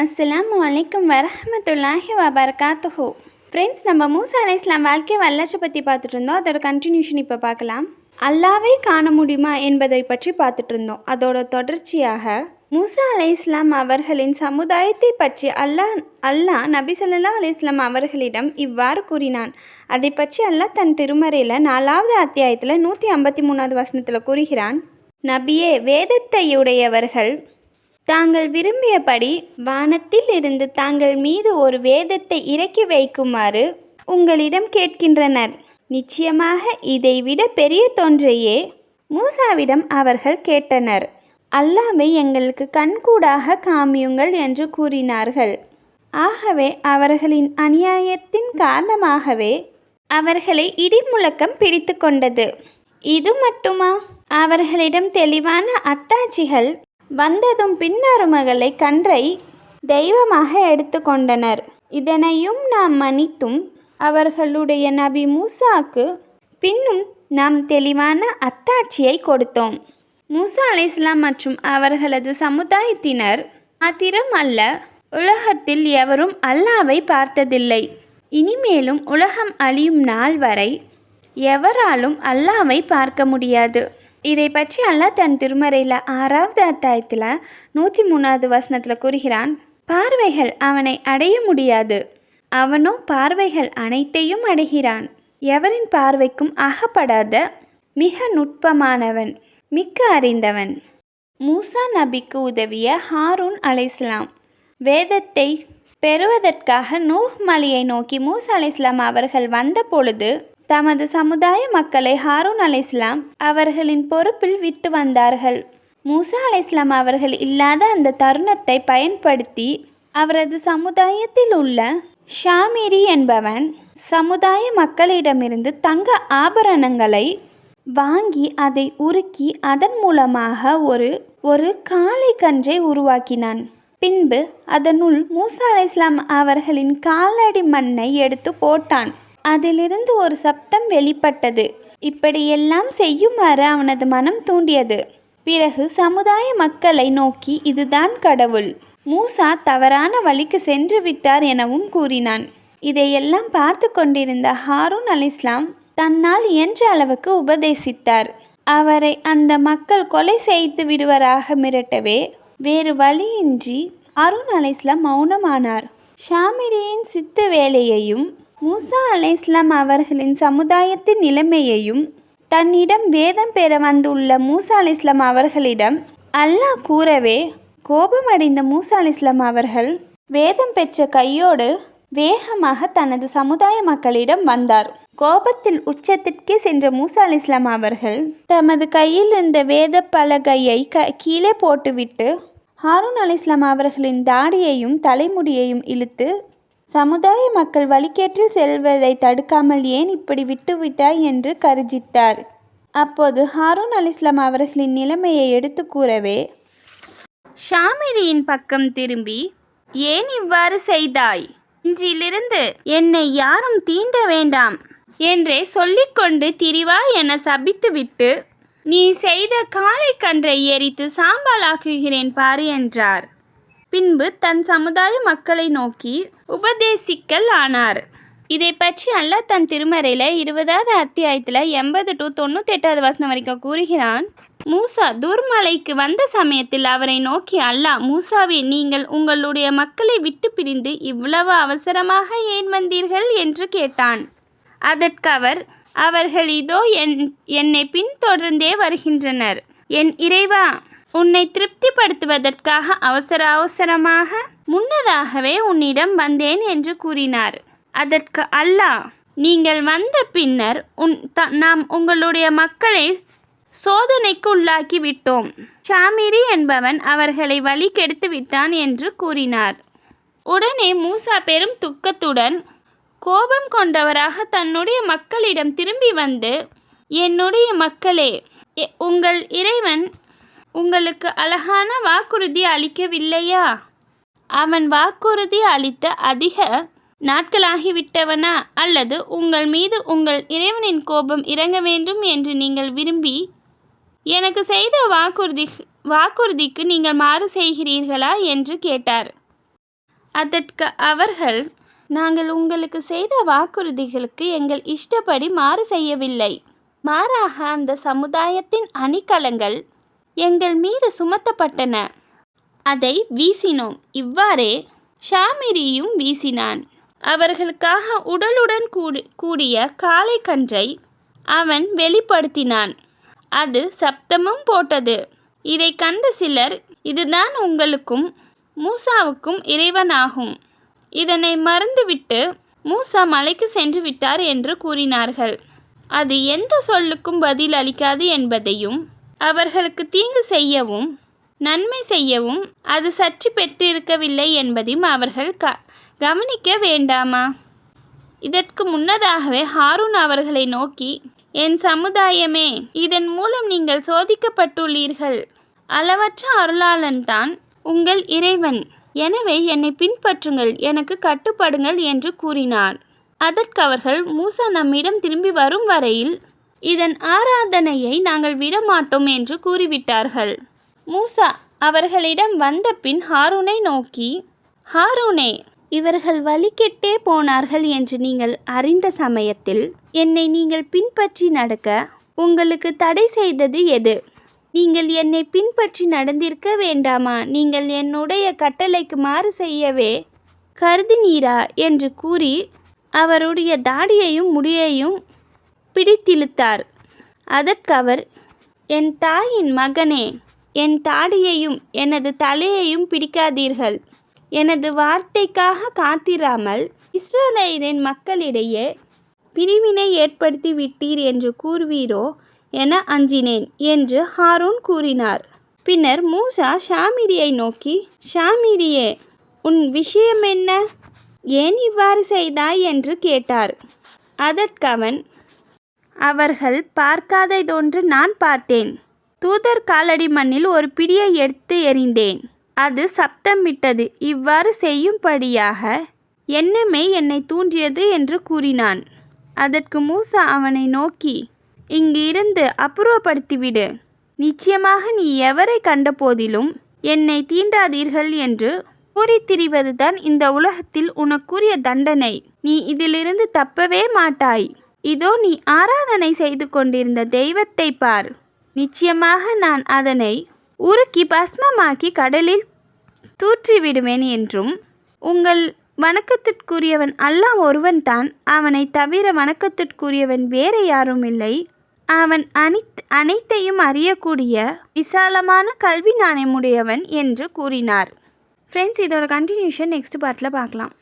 அஸ்லாம் வலைக்கம் வரமத்துல்லாஹி வபரகாத்துஹு ஃப்ரெண்ட்ஸ் நம்ம மூசா அலை இஸ்லாம் வாழ்க்கை வரலாற்றை பற்றி பார்த்துட்டு இருந்தோம். அதோட கண்டினியூஷன் இப்போ பார்க்கலாம். அல்லாவே காண முடியுமா என்பதை பற்றி பார்த்துட்டு இருந்தோம். அதோட தொடர்ச்சியாக மூசா அலை இஸ்லாம் அவர்களின் சமுதாயத்தை பற்றி அல்லாஹ் அல்லாஹ் நபி ஸல்லல்லாஹு அலைஹி அவர்களிடம் இவ்வாறு கூறினான். அதை பற்றி அல்லாஹ் தன் திருமறையில் நாலாவது அத்தியாயத்தில் நூற்றி ஐம்பத்தி மூணாவது வசனத்தில் கூறுகிறான். நபியே வேதத்தையுடையவர்கள் தாங்கள் விரும்பியபடி வானத்தில் இருந்து தாங்கள் மீது ஒரு வேதத்தை இறக்கி வைக்குமாறு உங்களிடம் கேட்கின்றனர். நிச்சயமாக இதைவிட பெரிய தொன்றையே மூசாவிடம் அவர்கள் கேட்டனர். அல்லாவை எங்களுக்கு கண்கூடாக காமியுங்கள் என்று கூறினார்கள். ஆகவே அவர்களின் அநியாயத்தின் காரணமாகவே அவர்களை இடிமுழக்கம் பிடித்து கொண்டது. இது மட்டுமா? அவர்களிடம் தெளிவான அத்தாட்சிகள் வந்ததும் பின்னருமகளை கன்றை தெய்வமாக எடுத்துக்கொண்டனர் இதனையும் நாம் மன்னித்தும் அவர்களுடைய நபி மூசாக்கு பின்னும் நாம் தெளிவான அத்தாட்சியை கொடுத்தோம். மூசா அலைஹிஸ்ஸலாம் மற்றும் அவர்களது சமுதாயத்தினர் மாத்திரம் அல்ல உலகத்தில் எவரும் அல்லாவை பார்த்ததில்லை. இனிமேலும் உலகம் அழியும் நாள் வரை எவராலும் அல்லாவை பார்க்க முடியாது. இதை பற்றி அல்லாஹ் தன் திருமறையில் ஆறாவது அத்தாயத்தில் நூற்றி மூணாவது வசனத்தில் கூறுகிறான் பார்வைகள் அவனை அடைய முடியாது. அவனோ பார்வைகள் அனைத்தையும் அடைகிறான். எவரின் பார்வைக்கும் அகப்படாத மிக நுட்பமானவன் மிக்க அறிந்தவன். மூசா நபிக்கு உதவிய ஹாரூன் அலைஸ்லாம் வேதத்தை பெறுவதற்காக நூஹ் மலையை நோக்கி மூசா அலைஸ்லாம் அவர்கள் வந்த பொழுது தமது சமுதாய மக்களை ஹாரூன் அலை இஸ்லாம் அவர்களின் பொறுப்பில் விட்டு வந்தார்கள். மூசா அலைஸ்லாம் அவர்கள் இல்லாத அந்த தருணத்தை பயன்படுத்தி அவரது சமுதாயத்தில் உள்ள ஷாமிரி என்பவன் சமுதாய மக்களிடமிருந்து தங்க ஆபரணங்களை வாங்கி அதை உருக்கி அதன் மூலமாக ஒரு ஒரு காளை கன்றை உருவாக்கினான். பின்பு அதனுள் மூசா அலை இஸ்லாம் அவர்களின் காலடி மண்ணை எடுத்து போட்டான். அதிலிருந்து ஒரு சப்தம் வெளிப்பட்டது. இப்படியெல்லாம் செய்யுமாறு அவனது மனம் தூண்டியது. பிறகு சமுதாய மக்களை நோக்கி இதுதான் கடவுள். மூசா தவறான வழிக்கு சென்று விட்டார் எனவும் கூறினான். இதையெல்லாம் பார்த்து கொண்டிருந்த ஹாரூன் அலிஸ்லாம் தன்னால் இயன்ற அளவுக்கு உபதேசித்தார். அவரை அந்த மக்கள் கொலை செய்து விடுவராக மிரட்டவே வேறு வழியின்றி அருண் அலிஸ்லாம் மௌனமானார். ஷாமிரியின் சித்து வேலையையும் மூசா அலைஸ்லாம் அவர்களின் சமுதாயத்தின் நிலைமையையும் தன்னிடம் வேதம் பெற வந்துள்ள மூசா அலிஸ்லாம் அவர்களிடம் அல்லாஹ் கூறவே கோபமடைந்த மூசா அலிஸ்லாம் அவர்கள் வேதம் பெற்ற கையோடு வேகமாக தனது சமுதாய மக்களிடம் வந்தார். கோபத்தில் உச்சத்திற்கே சென்ற மூசா அலிஸ்லாம் அவர்கள் தமது கையில் இருந்த வேத பலகையை க கீழே போட்டுவிட்டு ஹாரூன் அலிஸ்லாம் அவர்களின் தாடியையும் தலைமுடியையும் இழுத்து சமுதாய மக்கள் வழிகேட்டில் செல்வதை தடுக்காமல் ஏன் இப்படி விட்டுவிட்டாய் என்று கருஜித்தார். அப்போது ஹாரூன் அலிஸ்லாம் அவர்களின் நிலைமையை எடுத்து கூறவே ஷாமிரியின் பக்கம் திரும்பி ஏன் இவ்வாறு செய்தாய்? இன்றிலிருந்து என்னை யாரும் தீண்ட வேண்டாம் என்றே சொல்லிக்கொண்டு திரிவா என சபித்துவிட்டு நீ செய்த காலை கன்றை எரித்து சாம்பலாக்குகிறேன் பாரு என்றார். பின்பு தன் சமுதாய மக்களை நோக்கி உபதேசிக்கல் ஆனார். இதை பற்றி அல்லாஹ் தன் திருமறையில் இருபதாவது அத்தியாயத்தில் எண்பது டு தொண்ணூத்தெட்டாவது வசனம் வரைக்கும் கூறுகிறான் மூசா துர்மலைக்கு வந்த சமயத்தில் அவரை நோக்கி அல்லாஹ் மூசாவே நீங்கள் உங்களுடைய மக்களை விட்டு பிரிந்து இவ்வளவு அவசரமாக ஏன் வந்தீர்கள்? என்று கேட்டான். அதற்கு அவர் அவர்கள் இதோ என் என்னை பின்தொடர்ந்தே வருகின்றனர். என் இறைவா உன்னை திருப்திப்படுத்துவதற்காக அவசர அவசரமாக முன்னதாகவே உன்னிடம் வந்தேன் என்று கூறினார். அதற்கு அல்லாஹ் நீங்கள் வந்த பின்னர் உன் த நாம் உங்களுடைய மக்களை சோதனைக்கு உள்ளாக்கி விட்டோம். சாமிரி என்பவன் அவர்களை வழி கெடுத்து விட்டான் என்று கூறினார். உடனே மூசா பெரும் துக்கத்துடன் கோபம் கொண்டவராக தன்னுடைய மக்களிடம் திரும்பி வந்து என்னுடைய மக்களே உங்கள் இறைவன் உங்களுக்கு அழகான வாக்குறுதி அளிக்கவில்லையா? அவன் வாக்குறுதி அளித்த அதிக நாட்களாகிவிட்டவனா? அல்லது உங்கள் மீது உங்கள் இறைவனின் கோபம் இறங்க வேண்டும் என்று நீங்கள் விரும்பி எனக்கு செய்த வாக்குறுதி வாக்குறுதிக்கு நீங்கள் மாறு செய்கிறீர்களா? என்று கேட்டார். அதற்கு அவர்கள் நாங்கள் உங்களுக்கு செய்த வாக்குறுதிகளுக்கு எங்கள் இஷ்டப்படி மாறு செய்யவில்லை. மாறாக அந்த சமுதாயத்தின் அணிக்கலங்கள் எங்கள் மீது சுமத்தப்பட்டன. அதை வீசினோம். இவ்வாறே ஷாமிரியும் வீசினான். அவர்களுக்காக உடலுடன் கூடி கூடிய காளை கன்றை அவன் வெளிப்படுத்தினான். அது சப்தமும் போட்டது. இதை கண்ட சிலர் இதுதான் உங்களுக்கும் மூசாவுக்கும் இறைவனாகும். இதனை மறந்துவிட்டு மூசா மலைக்கு சென்று விட்டார் என்று கூறினார்கள். அது எந்த சொல்லுக்கும் பதில் அளிக்காது என்பதையும் அவர்களுக்கு தீங்கு செய்யவும் நன்மை செய்யவும் அது சற்று பெற்றிருக்கவில்லை என்பதையும் அவர்கள் க கவனிக்க வேண்டாமா? இதற்கு முன்னதாகவே ஹாரூன் அவர்களை நோக்கி என் சமுதாயமே இதன் மூலம் நீங்கள் சோதிக்கப்பட்டுள்ளீர்கள். அளவற்ற அருளாளன் தான் உங்கள் இறைவன். எனவே என்னை பின்பற்றுங்கள் எனக்கு கட்டுப்படுங்கள் என்று கூறினார். அதற்கு அவர்கள் மூசா நம்மிடம் திரும்பி வரும் வரையில் இதன் ஆராதனையை நாங்கள் விடமாட்டோம் என்று கூறிவிட்டார்கள். மூசா அவர்களிடம் வந்த பின் ஹாரூனை நோக்கி ஹாரூனே இவர்கள் வழிகெட்டே போனார்கள் என்று நீங்கள் அறிந்த சமயத்தில் என்னை நீங்கள் பின்பற்றி நடக்க உங்களுக்கு தடை செய்தது எது? நீங்கள் என்னை பின்பற்றி நடந்திருக்க வேண்டாமா? நீங்கள் என்னுடைய கட்டளைக்கு மாறு செய்யவே கருதினீரா? என்று கூறி அவருடைய தாடியையும் முடியையும் பிடித்திழுத்தார். அதற்கவர் என் தாயின் மகனே என் தாடியையும் எனது தலையையும் பிடிக்காதீர்கள். எனது வார்த்தைக்காக காத்திராமல் இஸ்ரேலின் மக்களிடையே பிரிவினை ஏற்படுத்தி விட்டீர் என்று கூறுவீரோ என அஞ்சினேன் என்று ஹாரூன் கூறினார். பின்னர் மூசா ஷாமிரியை நோக்கி ஷாமிரியே உன் விஷயம் என்ன ஏன் இவ்வாறு செய்தாய்? என்று கேட்டார். அதற்கவன் அவர்கள் பார்க்காததொன்று நான் பார்த்தேன். தூதர் காலடி மண்ணில் ஒரு பிடியை எடுத்து எறிந்தேன். அது சப்தமிட்டது. இவ்வாறு செய்யும்படியாக என்னமே என்னை தூண்டியது என்று கூறினான். அதற்கு மூசா அவனை நோக்கி இங்கு இருந்து அப்புறப்படுத்திவிடு. நிச்சயமாக நீ எவரை கண்டபோதிலும் என்னை தீண்டாதீர்கள் என்று கூறித் திரிவதுதான் இந்த உலகத்தில் உனக்குரிய தண்டனை. நீ இதிலிருந்து தப்பவே மாட்டாய். இதோ நீ ஆராதனை செய்து கொண்டிருந்த தெய்வத்தை பார். நிச்சயமாக நான் அதனை உருக்கி பஸ்மமாக்கி கடலில் தூற்றிவிடுவேன் என்றும் உங்கள் வணக்கத்திற்குரியவன் அல்லாஹ் ஒருவன்தான் அவனை தவிர வணக்கத்திற்குரியவன் வேறு யாரும் இல்லை. அவன் அனைத் அனைத்தையும் அறியக்கூடிய விசாலமான கல்வி நாணயமுடையவன் என்று கூறினார். ஃப்ரெண்ட்ஸ் இதோட கண்டினியூஷன் நெக்ஸ்ட் பார்ட்டில் பார்க்கலாம்.